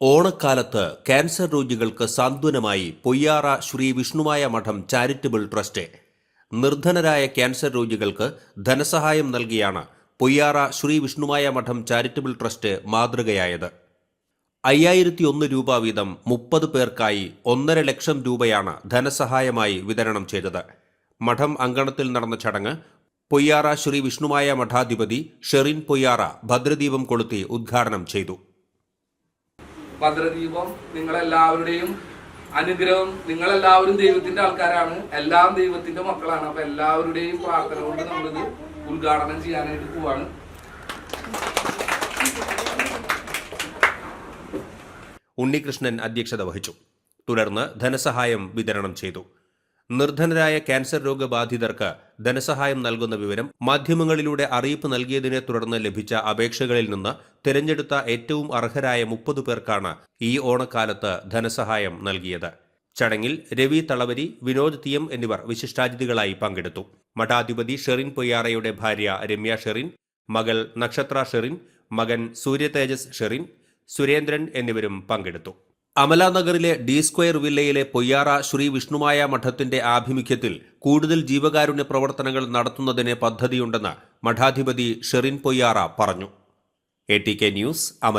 ഓണക്കാലത്ത് ക്യാൻസർ രോഗികൾക്ക് സാന്ത്വനമായി പൊയ്യാറ ശ്രീ വിഷ്ണുമായ മഠം ചാരിറ്റബിൾ ട്രസ്റ്റ്. നിർധനരായ ക്യാൻസർ രോഗികൾക്ക് ധനസഹായം നൽകിയാണ് പൊയ്യാറ ശ്രീ വിഷ്ണുമായ മഠം ചാരിറ്റബിൾ ട്രസ്റ്റ് മാതൃകയായത്. അയ്യായിരത്തി ഒന്ന് രൂപ വീതം മുപ്പത് പേർക്കായി ഒന്നര ലക്ഷം രൂപയാണ് ധനസഹായമായി വിതരണം ചെയ്തത്. മഠം അങ്കണത്തിൽ നടന്ന ചടങ്ങ് പൊയ്യാറ ശ്രീ വിഷ്ണുമായ മഠാധിപതി ഷെറിൻ പൊയ്യാറ ഭദ്രദീപം കൊളുത്തി ഉദ്ഘാടനം ചെയ്തു. ഭദ്രദീപം നിങ്ങളെല്ലാവരുടെയും അനുഗ്രഹം. നിങ്ങളെല്ലാവരും ദൈവത്തിന്റെ ആൾക്കാരാണ്. എല്ലാം ദൈവത്തിന്റെ മക്കളാണ്. അപ്പൊ എല്ലാവരുടെയും പ്രാർത്ഥന കൊണ്ട് നമ്മളിത് ഉദ്ഘാടനം ചെയ്യാനായിട്ട് പോവാണ്. ഉണ്ണികൃഷ്ണൻ അധ്യക്ഷത വഹിച്ചു. തുടർന്ന് ധനസഹായം വിതരണം ചെയ്തു. നിർധനരായ ക്യാൻസർ രോഗബാധിതർക്ക് ധനസഹായം നൽകുന്ന വിവരം മാധ്യമങ്ങളിലൂടെ അറിയിപ്പ് നൽകിയതിനെ തുടർന്ന് ലഭിച്ച അപേക്ഷകളിൽ നിന്ന് തിരഞ്ഞെടുത്ത ഏറ്റവും അർഹരായ മുപ്പത് പേർക്കാണ് ഈ ഓണക്കാലത്ത് ധനസഹായം നൽകിയത്. ചടങ്ങിൽ രവി തളവരി വിനോദ് തിയം എന്നിവർ വിശിഷ്ടാതിഥികളായി പങ്കെടുത്തു. മഠാധിപതി ഷെറിൻ പൊയ്യാറയുടെ ഭാര്യ രമ്യ ഷെറിൻ മകൾ നക്ഷത്ര ഷെറിൻ മകൻ സൂര്യതേജസ് ഷെറിൻ സുരേന്ദ്രൻ എന്നിവരും പങ്കെടുത്തു. അമലാനഗറിലെ D square villa Poyyara Sri Vishnumaya മഠത്തിന്റെ ആഭിമുഖ്യത്തിൽ കൂടുതൽ ജീവകാരുണ്യ പ്രവർത്തനങ്ങൾ നടത്തുന്നതിന് പദ്ധതിയുണ്ടെന്ന് മഠാധിപതി ഷെറിൻ പൊയ്യാറ പറഞ്ഞു. A T K news Amala